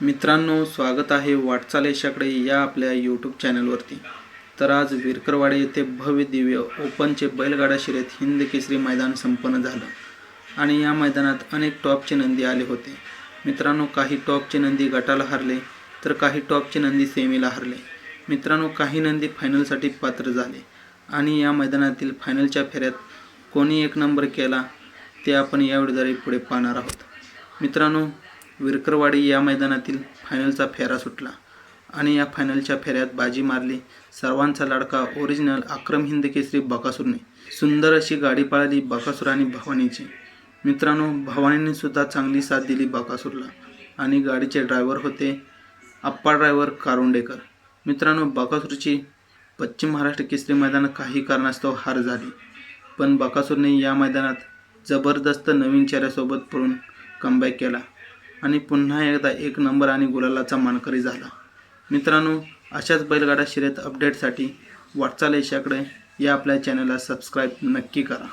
मित्रांनो स्वागत आहे वाटचाल यशाकडे या आपल्या यूट्यूब चॅनलवरती तर आज विरकरवाडे येथे भव्य दिव्य ओपनचे बैलगाडा शर्यत हिंद केसरी मैदान संपन्न झालं आणि या मैदानात अनेक टॉपचे नंदी आले होते. मित्रांनो काही टॉपचे नंदी गटाला हरले तर काही टॉपचे नंदी सेमीला हरले. मित्रांनो काही नंदी फायनलसाठी पात्र झाले आणि या मैदानातील फायनलच्या फेऱ्यात कोणी एक नंबर केला ते आपण या व्हिडिओद्वारे पुढे पाहणार आहोत. मित्रांनो विरकरवाडी या मैदानातील फायनलचा फेरा सुटला आणि या फायनलच्या फेऱ्यात बाजी मारली. सर्वांचा लाडका ओरिजिनल अक्रम हिंद केसरी बकासूरने. सुंदर अशी गाडी पाळली बकासूर आणि भवानीची. मित्रांनो भवानीने सुद्धा चांगली साथ दिली बकासूरला. आणि गाडीचे ड्रायव्हर होते आप्पा ड्रायव्हर कारुंडेकर. मित्रांनो बकासूरची पश्चिम महाराष्ट्र केसरी मैदानात काही कारणास्तव हार झाली. पण बकासूरने या मैदानात जबरदस्त नवीन चेहऱ्यासोबत पळून कमबॅक केला. आणि पुन्हा एकदा एक नंबर आणि गुलालाचा मानकरी झाला. मित्रांनो अशाच बैलगाडा शर्यत अपडेटसाठी वाटचाल यशाकडे या आपल्या चॅनलला सबस्क्राईब नक्की करा.